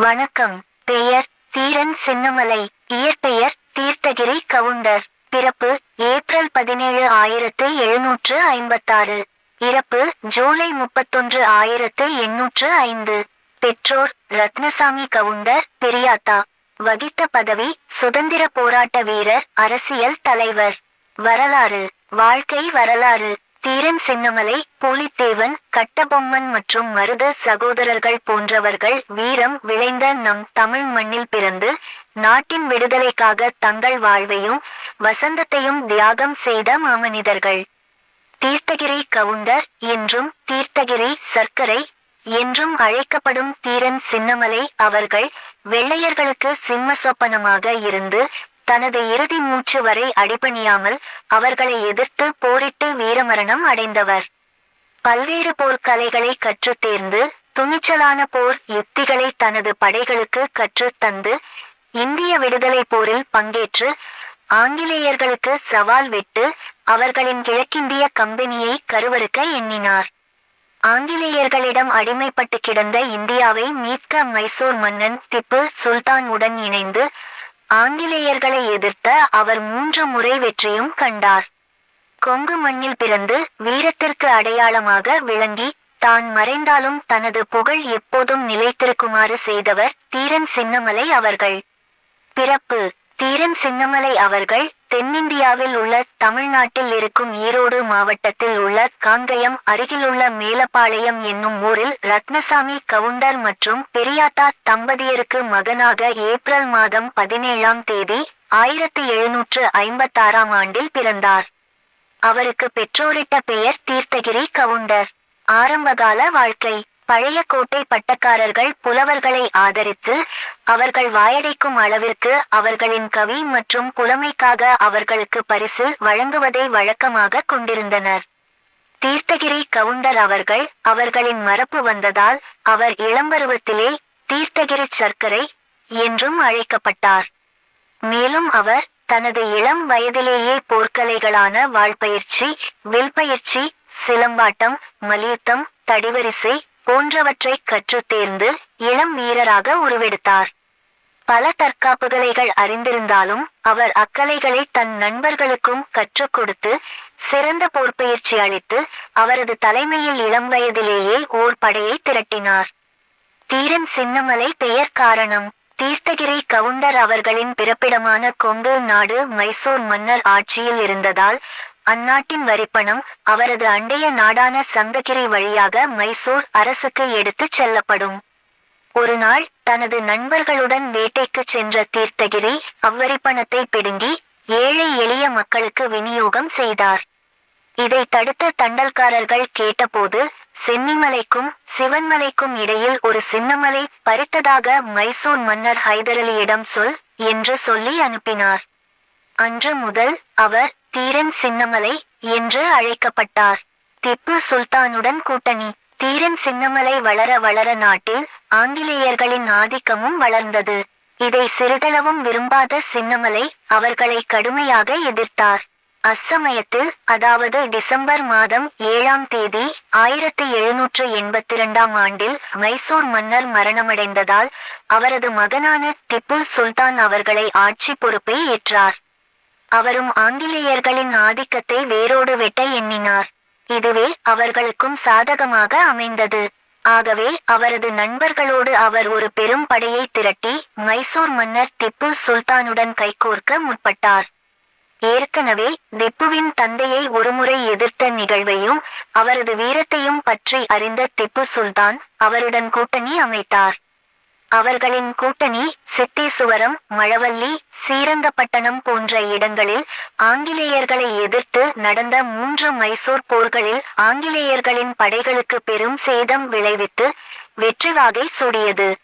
வணக்கம். பெயர் தீரன் சின்னமலை. இயற்பெயர் தீர்த்தகிரி கவுண்டர். பிறப்பு ஏப்ரல் பதினேழு ஆயிரத்து எழுநூற்று ஐம்பத்தாறு. இறப்பு ஜூலை முப்பத்தொன்று ஆயிரத்து எண்ணூற்று ஐந்து. பெற்றோர் ரத்னசாமி கவுண்டர் பெரியாத்தா. வகித்த பதவி சுதந்திர போராட்ட வீரர் அரசியல் தலைவர். வரலாறு. வாழ்க்கை வரலாறு. தீரன் சின்னமலை புலித்தேவன் கட்டபொம்மன் மற்றும் மருத சகோதரர்கள் போன்றவர்கள் வீரம் விளைந்த நம் தமிழ் மண்ணில் பிறந்து நாட்டின் விடுதலைக்காக தங்கள் வாழ்வையும் வசந்தத்தையும் தியாகம் செய்த மாமனிதர்கள். தீர்த்தகிரி கவுண்டர் என்றும் தீர்த்தகிரி சர்க்கரை என்றும் அழைக்கப்படும் தீரன் சின்னமலை அவர்கள் வெள்ளையர்களுக்கு சிம்ம சொப்பனமாக இருந்து தனது இறுதி மூச்சு வரை அடிபணியாமல் அவர்களை எதிர்த்து போரிட்டு வீரமரணம் அடைந்தவர். பல்வேறு போர்க்கலைகளை கற்றுத் தேர்ந்து துணிச்சலான போர் யுத்திகளை தனது படைகளுக்கு கற்றுத் தந்து இந்திய விடுதலை போரில் பங்கேற்று ஆங்கிலேயர்களுக்கு சவால் விட்டு அவர்களின் கிழக்கிந்திய கம்பெனியை கருவறுக்க எண்ணினார். ஆங்கிலேயர்களிடம் அடிமைப்பட்டு கிடந்த இந்தியாவை மீட்க மைசூர் மன்னன் திப்பு சுல்தான் உடன் இணைந்து ஆங்கிலேயர்களை எதிர்த்த அவர் மூன்று முறை வெற்றியும் கண்டார். கொங்கு மண்ணில் பிறந்து வீரத்திற்கு அடையாளமாக விளங்கி தான் மறைந்தாலும் தனது புகழ் எப்போதும் நிலைத்திருக்குமாறு செய்தவர் தீரன் சின்னமலை அவர்கள். பிறப்பு தீரன் சின்னமலை அவர்கள் தென்னிந்தியாவில் உள்ள தமிழ்நாட்டில் இருக்கும் ஈரோடு மாவட்டத்தில் உள்ள காங்கயம் அருகிலுள்ள மேலப்பாளையம் என்னும் ஊரில் ரத்னசாமி கவுண்டர் மற்றும் பெரியாத்தா தம்பதியருக்கு மகனாக ஏப்ரல் மாதம் பதினேழாம் தேதி ஆயிரத்தி எழுநூற்று ஐம்பத்தாறாம் ஆண்டில் பிறந்தார். அவருக்கு பெற்றோரிட்ட பெயர் தீர்த்தகிரி கவுண்டர். ஆரம்பகால வாழ்க்கை. பழைய கோட்டை பட்டக்காரர்கள் புலவர்களை ஆதரித்து அவர்கள் வாயடைக்கும் அளவிற்கு அவர்களின் கவி மற்றும் புலமைக்காக அவர்களுக்கு பரிசு வழங்குவதை வழக்கமாக கொண்டிருந்தனர். தீர்த்தகிரி கவுண்டர் அவர்கள் அவர்களின் மரபு வந்ததால் அவர் இளம்பருவத்திலே தீர்த்தகிரி சர்க்கரை என்றும் அழைக்கப்பட்டார். மேலும் அவர் தனது இளம் வயதிலேயே போர்க்கலைகளான வாழ்பயிற்சி வில்பயிற்சி சிலம்பாட்டம் மல்யுத்தம் தடிவரிசை போன்றவற்றை கற்றுத் தேர்ந்து இளம் வீரராக உருவெடுத்தார். பல தற்காப்புகளைகள் அறிந்திருந்தாலும் அவர் அக்கலைகளை தன் நண்பர்களுக்கும் கற்றுக் கொடுத்து சிறந்த போர்ப்பயிற்சி அளித்து அவரது தலைமையில் இளம் வயதிலேயே ஓர் படையை திரட்டினார். தீரன் சின்னமலை பெயர் காரணம். தீர்த்தகிரி கவுண்டர் அவர்களின் பிறப்பிடமான கொங்கு நாடு மைசூர் மன்னர் ஆட்சியில் இருந்ததால் அந்நாட்டின் வரிப்பணம் அவரது அண்டைய நாடான சங்ககிரி வழியாக மைசூர் அரசுக்கு எடுத்துச் செல்லப்படும். ஒருநாள் தனது நண்பர்களுடன் வேட்டைக்கு சென்ற தீர்த்தகிரி அவ்வரிப்பணத்தை பிடுங்கி ஏழை எளிய மக்களுக்கு விநியோகம் செய்தார். இதை தடுத்த தண்டல்காரர்கள் கேட்டபோது சென்னிமலைக்கும் சிவன்மலைக்கும் இடையில் ஒரு சின்னமலை பறித்ததாக மைசூர் மன்னர் ஹைதரலியிடம் சொல் என்று சொல்லி அனுப்பினார். அன்று முதல் அவர் தீரன் சின்னமலை என்று அழைக்கப்பட்டார். திப்பு சுல்தானுடன் கூட்டணி. தீரன் சின்னமலை வளர வளர நாட்டில் ஆங்கிலேயர்களின் ஆதிக்கமும் வளர்ந்தது. இதை சிறிதளவும் விரும்பாத சின்னமலை அவர்களை கடுமையாக எதிர்த்தார். அச்சமயத்தில் அதாவது டிசம்பர் மாதம் ஏழாம் தேதி ஆயிரத்தி எழுநூற்று எண்பத்தி இரண்டாம் ஆண்டில் மைசூர் மன்னர் மரணமடைந்ததால் அவரது மகனான திப்பு சுல்தான் அவர்களை ஆட்சி பொறுப்பை ஏற்றார். அவரும் ஆங்கிலேயர்களின் ஆதிக்கத்தை வேரோடு வெட்ட எண்ணினார். இதுவே அவர்களுக்கும் சாதகமாக அமைந்தது. ஆகவே அவரது நண்பர்களோடு அவர் ஒரு பெரும் படையை திரட்டி மைசூர் மன்னர் திப்பு சுல்தானுடன் கைகோர்க்க முற்பட்டார். ஏற்கனவே திப்புவின் தந்தையை ஒருமுறை எதிர்த்த நிகழ்வையும் அவரது வீரத்தையும் பற்றி அறிந்த திப்பு சுல்தான் அவருடன் கூட்டணி அமைத்தார். அவர்களின் கூட்டணி சித்தீசுவரம் மழவள்ளி சீரங்கப்பட்டணம் போன்ற இடங்களில் ஆங்கிலேயர்களை எதிர்த்து நடந்த மூன்று மைசூர் போர்களில் ஆங்கிலேயர்களின் படைகளுக்கு பெரும் சேதம் விளைவித்து வெற்றி வாகை சூடியது.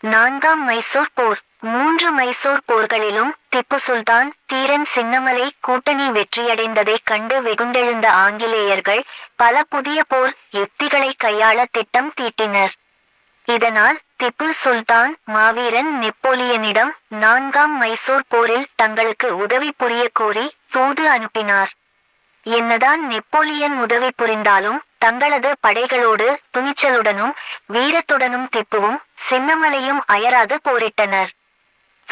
நான்காம் மைசூர் போர். மூன்று மைசூர் போர்களிலும் திப்பு சுல்தான் தீரன் சின்னமலை கூட்டணி வெற்றியடைந்ததைக் கண்டு வெகுண்டெழுந்த ஆங்கிலேயர்கள் பல புதிய போர் யுத்திகளை கையாள திட்டம் தீட்டினர். இதனால் திப்பு சுல்தான் மாவீரன் நெப்போலியனிடம் நான்காம் மைசூர் போரில் தங்களுக்கு உதவி புரிய கோரி தூது அனுப்பினார். என்னதான் நெப்போலியன் உதவி புரிந்தாலும் தங்களது படைகளோடு துணிச்சலுடனும் வீரத்துடனும் திப்புவும் சின்னமலையும் அயராது போரிட்டனர்.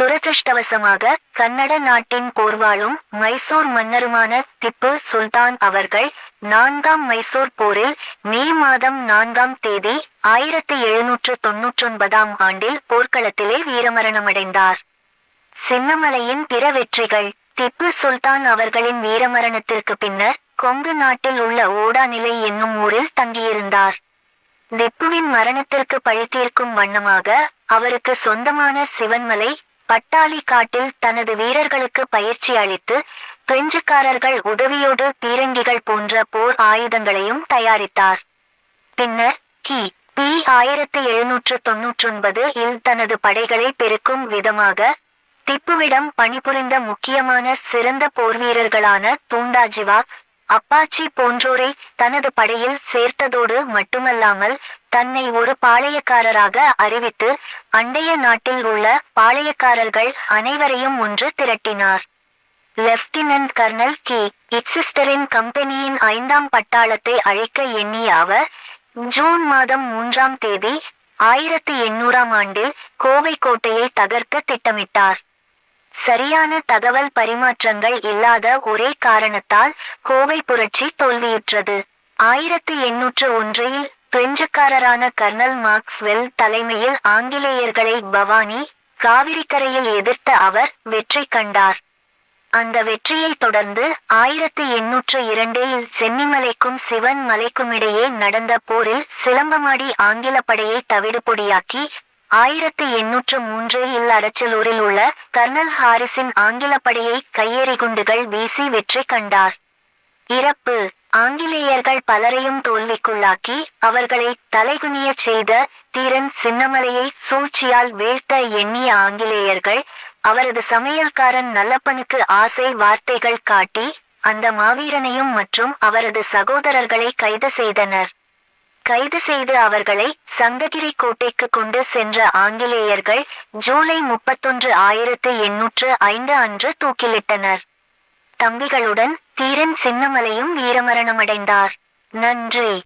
துரதிருஷ்டவசமாக கன்னட நாட்டின் போர்வாளும் மைசூர் மன்னருமான திப்பு சுல்தான் அவர்கள் நான்காம் மைசூர் போரில் மே மாதம் நான்காம் தேதி ஆயிரத்தி எழுநூற்று தொன்னூற்றொன்பதாம் ஆண்டில் போர்க்களத்திலே வீரமரணமடைந்தார். சின்னமலையின் பிற வெற்றிகள் திப்பு சுல்தான் அவர்களின் வீரமரணத்திற்கு பின்னர் கொங்கு நாட்டில் உள்ள ஓடாநிலை என்னும் ஊரில் தங்கியிருந்தார். திப்புவின் மரணத்திற்கு பழித்தீர்க்கும் வண்ணமாக அவருக்கு சொந்தமான சிவன்மலை பட்டாளி காட்டில் தனது வீரர்களுக்கு பயிற்சி அளித்து பிரெஞ்சுக்காரர்கள் உதவியோடு பீரங்கிகள் போன்ற போர் ஆயுதங்களையும் தயாரித்தார். பின்னர் கி. பி. ஆயிரத்தி எழுநூற்று தொன்னூற்றொன்பது இல் தனது படைகளை பெருக்கும் விதமாக திப்புவிடம் பணிபுரிந்த முக்கியமான சிறந்த போர்வீரர்களான தூண்டாஜிவா அப்பாச்சி போன்றோரை தனது படையில் சேர்த்ததோடு மட்டுமல்லாமல் தன்னை ஒரு பாளையக்காரராக அறிவித்து அண்டைய நாட்டில் உள்ள பாளையக்காரர்கள் அனைவரையும் ஒன்று திரட்டினார். லெப்டினன்ட் கர்னல் கி. இட்சிஸ்டரின் கம்பெனியின் ஐந்தாம் பட்டாளத்தை அழிக்க எண்ணிய அவர் ஜூன் மாதம் மூன்றாம் தேதி ஆயிரத்தி எண்ணூறாம் ஆண்டில் கோவை கோட்டையை தகர்க்க திட்டமிட்டார். சரியான தகவல் பரிமாற்றங்கள் இல்லாத ஒரே காரணத்தால் கோவை புரட்சி தோல்வியுற்றது. ஆயிரத்தி எண்ணூற்று ஒன்றில் பிரெஞ்சுக்காரரான கர்னல் மார்க்ஸ்வெல் தலைமையில் ஆங்கிலேயர்களை பவானி காவிரிக்கரையில் எதிர்த்த அவர் வெற்றி கண்டார். அந்த வெற்றியை தொடர்ந்து ஆயிரத்தி எண்ணூற்று இரண்டில் சென்னிமலைக்கும் சிவன் மலைக்குமிடையே நடந்த போரில் சிலம்பமாடி ஆங்கில படையை தவிடுபொடியாக்கி ஆயிரத்தி எண்ணூற்று மூன்று இல் அடச்சலூரில் உள்ள கர்னல் ஹாரிஸின் ஆங்கில படையை கையெறி குண்டுகள் வீசி வெற்றி கண்டார். இறப்பு. ஆங்கிலேயர்கள் பலரையும் தோல்விக்குள்ளாக்கி அவர்களை தலைகுனியச் செய்த தீரன் சின்னமலையை சூழ்ச்சியால் வீழ்த்த எண்ணிய ஆங்கிலேயர்கள் அவரது சமையல்காரன் நல்லப்பனுக்கு ஆசை வார்த்தைகள் காட்டி அந்த மாவீரனையும் மற்றும் அவரது சகோதரர்களை கைது செய்தனர். கைது செய்து அவர்களை சங்ககிரி கோட்டைக்கு கொண்டு சென்ற ஆங்கிலேயர்கள் ஜூலை முப்பத்தொன்று ஆயிரத்து எண்ணூற்று ஐந்து அன்று தூக்கிலிட்டனர். தம்பிகளுடன் தீரன் சின்னமலையும் வீரமரணமடைந்தார். நன்றி.